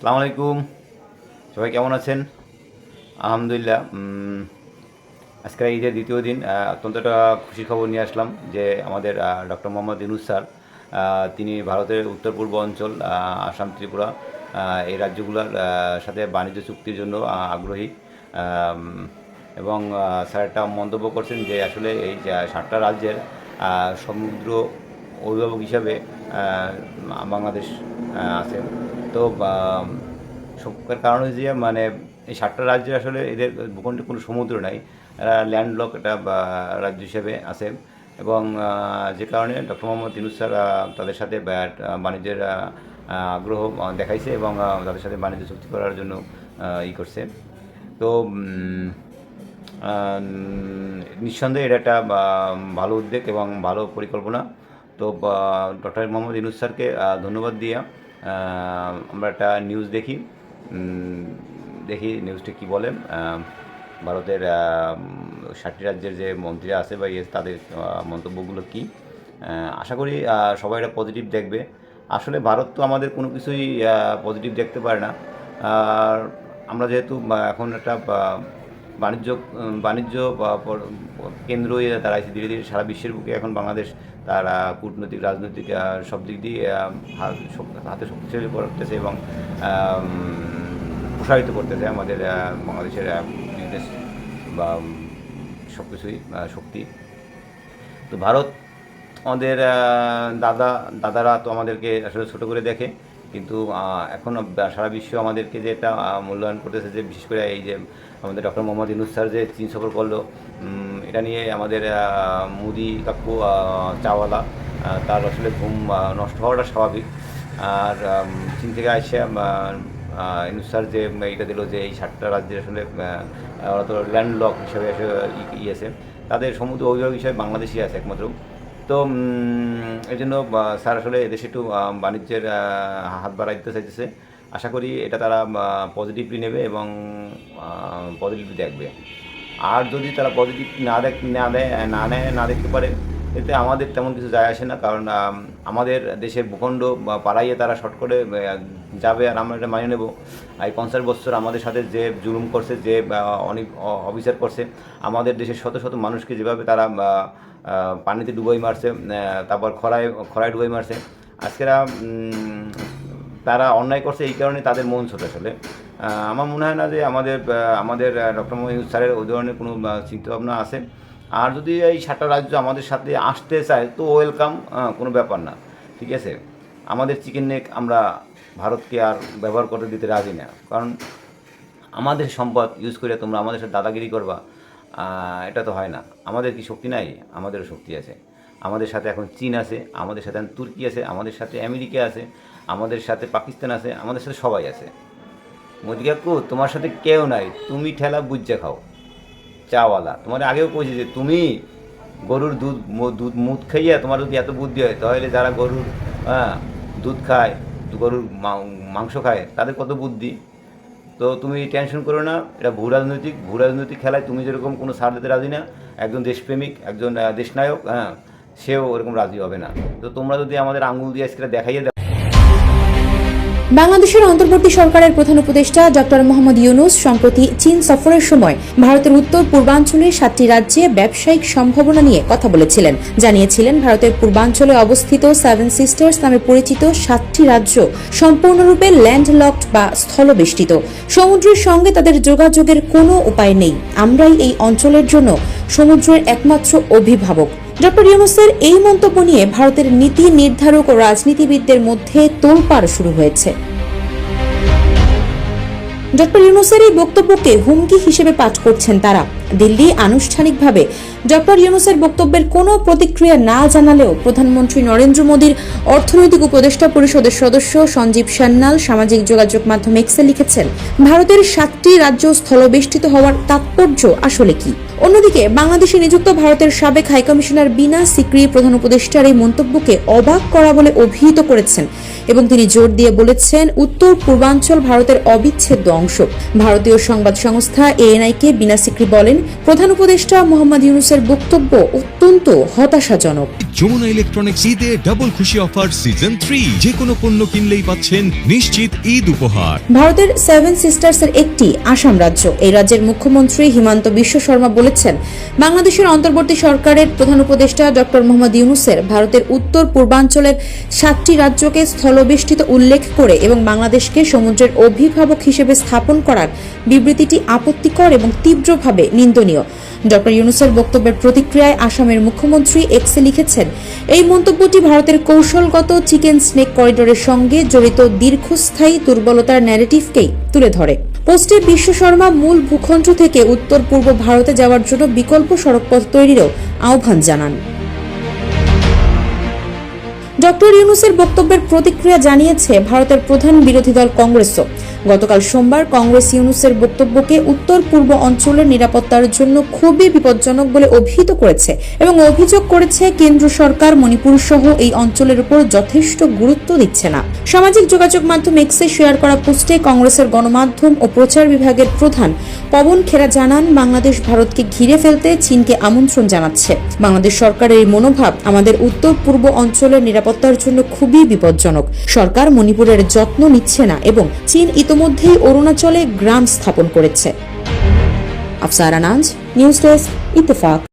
আসসালামু আলাইকুম সবাই কেমন আছেন? আলহামদুলিল্লাহ আজকের ঈদের দ্বিতীয় দিন অত্যন্ত একটা খুশি খবর নিয়ে আসলাম যে আমাদের ডক্টর মোহাম্মদ ইনুস স্যার তিনি ভারতের উত্তর পূর্ব অঞ্চল আসাম, ত্রিপুরা এই রাজ্যগুলোর সাথে বাণিজ্য চুক্তির জন্য আগ্রহী। এবং স্যার একটা মন্তব্য করছেন যে আসলে এই সাতটা রাজ্যের সমুদ্র অভিভাবক হিসাবে বাংলাদেশ আছে। তো সবকার কারণ হচ্ছে যে মানে এই সাতটা রাজ্যে আসলে এদের ভূখণ্ডে কোনো সমুদ্র নাই। এরা ল্যান্ডলক একটা রাজ্য হিসেবে আছে। এবং যে কারণে ডক্টর মোহাম্মদ ইনুস স্যার তাদের সাথে বাণিজ্যের আগ্রহ দেখাইছে এবং তাদের সাথে বাণিজ্য চুক্তি করার জন্য ই করছে। তো নিঃসন্দেহে এটা একটা ভালো উদ্যোগ এবং ভালো পরিকল্পনা। তো ডক্টর মোহাম্মদ ইনুস স্যারকে ধন্যবাদ দিয়ে আমরা একটা নিউজ দেখি। দেখি নিউজটা কী বলে। ভারতের ষাটটি রাজ্যের যে মন্ত্রীরা আছে বা ইয়ে তাদের মন্তব্যগুলো কী? আশা করি সবাই এটা পজিটিভ দেখবে। আসলে ভারত তো আমাদের কোনো কিছুই পজিটিভ দেখতে পারে না। আর আমরা যেহেতু এখন একটা বাণিজ্য বাণিজ্য কেন্দ্র হয়ে দাঁড়াইছে ধীরে ধীরে সারা বিশ্বের বুকে এখন বাংলাদেশ তারা কূটনৈতিক, রাজনৈতিক সব দিক দিয়ে হাত- শক- হাতে শক্তিশালী করতেছে এবং প্রসারিত করতেছে আমাদের বাংলাদেশের বিজনেস বা সব কিছুই শক্তি। তো ভারত আমাদের দাদা, দাদারা তো আমাদেরকে আসলে ছোটো করে দেখে। কিন্তু এখন সারা বিশ্ব আমাদেরকে যে এটা মূল্যায়ন করতেছে যে, বিশেষ করে এই যে, আমাদের ডক্টর মোহাম্মদ ইনুস স্যার যে চীন সফর করল এটা নিয়ে আমাদের মুদি কাকু চাওয়ালা তার আসলে ঘুম নষ্ট হওয়াটা স্বাভাবিক। আর চীন থেকে আসে ইনুস স্যার যে এটা দিল যে, এই সাতটা রাজ্যের আসলে ওরা তো ল্যান্ডলক হিসাবে আসলে ই- ই আছে তাদের সমুদ্র অভিভাবক হিসাবে বাংলাদেশই আছে একমাত্র। তো এই জন্য স্যার আসলে এদেশে একটু বাণিজ্যের হাত বাড়াই দিতে চাইতেছে। আশা করি এটা তারা পজিটিভলি নেবে এবং পজিটিভলি দেখবে। আর যদি তারা পজিটিভ না দেখ, না দেয়, না নেয়, না দেখতে পারে এতে আমাদের তেমন কিছু যায় আসে না, কারণ আমাদের দেশের ভূখণ্ড বা পাড়াইয়ে তারা শর্ট করে যাবে আর আমরা এটা মানিয়ে নেব। এই পঞ্চাশ বছর আমাদের সাথে যে জুলুম করছে, যে অনেক অবিচার করছে, আমাদের দেশের শত শত মানুষকে যেভাবে তারা পানিতে ডুবাই মারছে তারপর খরায় খরায় ডুবাই মারছে, আজকেরা তারা অন্যায় করছে এই কারণে তাদের মন ছোট আসলে। আমার মনে হয় না যে আমাদের আমাদের ডক্টর মোহাম্মদ স্যারের ওই ধরনের কোনো চিন্তাভাবনা আছে। আর যদি এই সাতটা রাজ্য আমাদের সাথে আসতে চায়, তো ওয়েলকাম কোনো ব্যাপার না। ঠিক আছে? আমাদের চিকেন নেক আমরা ভারতকে আর ব্যবহার করতে দিতে রাজি না। কারণ আমাদের সম্পদ ইউজ করে তোমরা আমাদের সাথে দাদাগিরি করবা এটা তো হয় না। আমাদের কি শক্তি নাই? আমাদেরও শক্তি আছে। আমাদের সাথে এখন চীন আছে, আমাদের সাথে এখন তুর্কি আছে, আমাদের সাথে আমেরিকা আছে, আমাদের সাথে পাকিস্তান আছে, আমাদের সাথে সবাই আছে। মোদি কাকু তোমার সাথে কেউ নাই। তুমি ঠেলা বুঝে খাও। চাওয়ালা। তোমার আগেও কইছি যে তুমি গরুর দুধ দুধ মুদ খাইয়া তোমার যদি এত বুদ্ধি হয়, তাহলে যারা গরুর হ্যাঁ দুধ খায়, গরুর মাংস খায়, তাদের কত বুদ্ধি? তো তুমি টেনশন করো না, এটা ভূ রাজনৈতিক ভূ রাজনৈতিক খেলায় তুমি যেরকম কোনো সার দিতে রাজি না, একজন দেশপ্রেমিক, একজন দেশনায়ক হ্যাঁ সেও ওরকম রাজি হবে না। তো তোমরা যদি আমাদের আঙুল দিয়ে আজকে দেখাইয়ে বাংলাদেশের অন্তর্বর্তী সরকারের প্রধান উপদেষ্টা ডক্টর মোহাম্মদ ইউনুস সম্প্রতি চীন সফরের সময় ভারতের উত্তর পূর্বাঞ্চলের সাতটি রাজ্যে ব্যবসায়িক সম্ভাবনা নিয়ে কথা বলেছিলেন। জানিয়েছিলেন, ভারতের পূর্বাঞ্চলে অবস্থিত সেভেন সিস্টার্স নামে পরিচিত সাতটি রাজ্য সম্পূর্ণরূপে ল্যান্ডলকড বা স্থলবেষ্টিত। সমুদ্রের সঙ্গে তাদের যোগাযোগের কোনো উপায় নেই। আমরাই এই অঞ্চলের জন্য সমুদ্রের একমাত্র অভিভাবক। ডক্টর ইউনুসের এই মন্তব্য নিয়ে ভারতের নীতি নির্ধারক ও রাজনীতিবিদদের মধ্যে তোলপাড় শুরু হয়েছে। ডক্টর ইউনুসের এই বক্তব্যকে হুমকি হিসেবে পাঠ করছেন তারা। দিল্লি আনুষ্ঠানিকভাবে। ডক্টর ইউনুসের বক্তব্যের কোনো প্রতিক্রিয়া না জানালেও প্রধানমন্ত্রী নরেন্দ্র মোদীর অর্থনৈতিক উপদেষ্টা পরিষদের সদস্য সঞ্জীব সান্যাল সামাজিক যোগাযোগ মাধ্যম এক্সে লিখেছেন, ভারতের সাতটি রাজ্য স্থলবেষ্টিত হওয়ার তাৎপর্য আসলে কি? অন্যদিকে, বাংলাদেশে নিযুক্ত ভারতের সাবেক হাইকমিশনার বিনা সিক্রি প্রধান উপদেষ্টার এই মন্তব্যকে অবাক করা বলে অভিহিত করেছেন এবং তিনি জোর দিয়ে বলেছেন, উত্তর পূর্বাঞ্চল ভারতের অবিচ্ছেদ্য অংশ। ভারতীয় সংবাদ সংস্থা এএনআই কে বিনা সিক্রি বলেন প্রধান উপদেষ্টা মোহাম্মদ ইউনুসের বক্তব্য অত্যন্ত হতাশাজনক। যমুনা ইলেকট্রনিক্স ঈদে ডাবল খুশি অফার সিজন থ্রি যে কোনো পণ্য কিনলেই পাচ্ছেন নিশ্চিত ঈদ উপহার। ভারতের সেভেন সিস্টার্সের একটি আসাম রাজ্য। এই রাজ্যের মুখ্যমন্ত্রী হিমান্ত বিশ্ব শর্মা বলেছেন বাংলাদেশের অন্তর্বর্তী সরকারের প্রধান উপদেষ্টা ডক্টর মোহাম্মদ ইউনুসের ভারতের উত্তর পূর্বাঞ্চলের সাতটি রাজ্যকে স্থলবেষ্টিত উল্লেখ করে এবং বাংলাদেশকে সমুদ্রের অভিভাবক হিসেবে স্থাপন করার বিবৃতিটি আপত্তিকর এবং তীব্রভাবে নিন্দনীয়। ডক্টর ইউনুসের বক্তব্যের প্রতিক্রিয়ায় আসামের মুখ্যমন্ত্রী এক্সে লিখেছেন, এই মন্তব্যটি ভারতের কৌশলগত চিকেন স্নেক করিডোরের সঙ্গে জড়িত দীর্ঘস্থায়ী দুর্বলতার ন্যারেটিভকেই তুলে ধরে। পোস্টে বিশ্ব শর্মা মূল ভূখণ্ড থেকে উত্তর পূর্ব ভারতে যাওয়ার জন্য বিকল্প সড়কপথ তৈরিরও আহ্বান জানান। ডক্টর ইউনুসের বক্তব্যের প্রতিক্রিয়া জানিয়েছে ভারতের প্রধান বিরোধী দল কংগ্রেসও। গতকাল সোমবার কংগ্রেস ইউনুসের বক্তব্যকে উত্তর পূর্ব অঞ্চলের নিরাপত্তার জন্য খুবই বিপজ্জনক বলে অভিহিত করেছে এবং অভিযোগ করেছে কেন্দ্র সরকার মণিপুর সহ এই অঞ্চলের উপর যথেষ্ট গুরুত্ব দিচ্ছে না। সামাজিক যোগাযোগ মাধ্যম এক্সে শেয়ার করা পোস্টে কংগ্রেসের গণমাধ্যম ও প্রচার বিভাগের প্রধান পবন খেরা জানান, বাংলাদেশ ভারতকে ঘিরে ফেলতে চীনকে আমন্ত্রণ জানাচ্ছে। বাংলাদেশ সরকারের এই মনোভাব আমাদের উত্তর পূর্ব অঞ্চলের নিরাপত্তার জন্য খুবই বিপজ্জনক। সরকার মণিপুরের যত্ন নিচ্ছে না এবং চীন ইতোমধ্যেই অরুণাচলে গ্রাম স্থাপন করেছে। আফসার আনাজ নিউজ ডেস্ক ইত্তেফাক।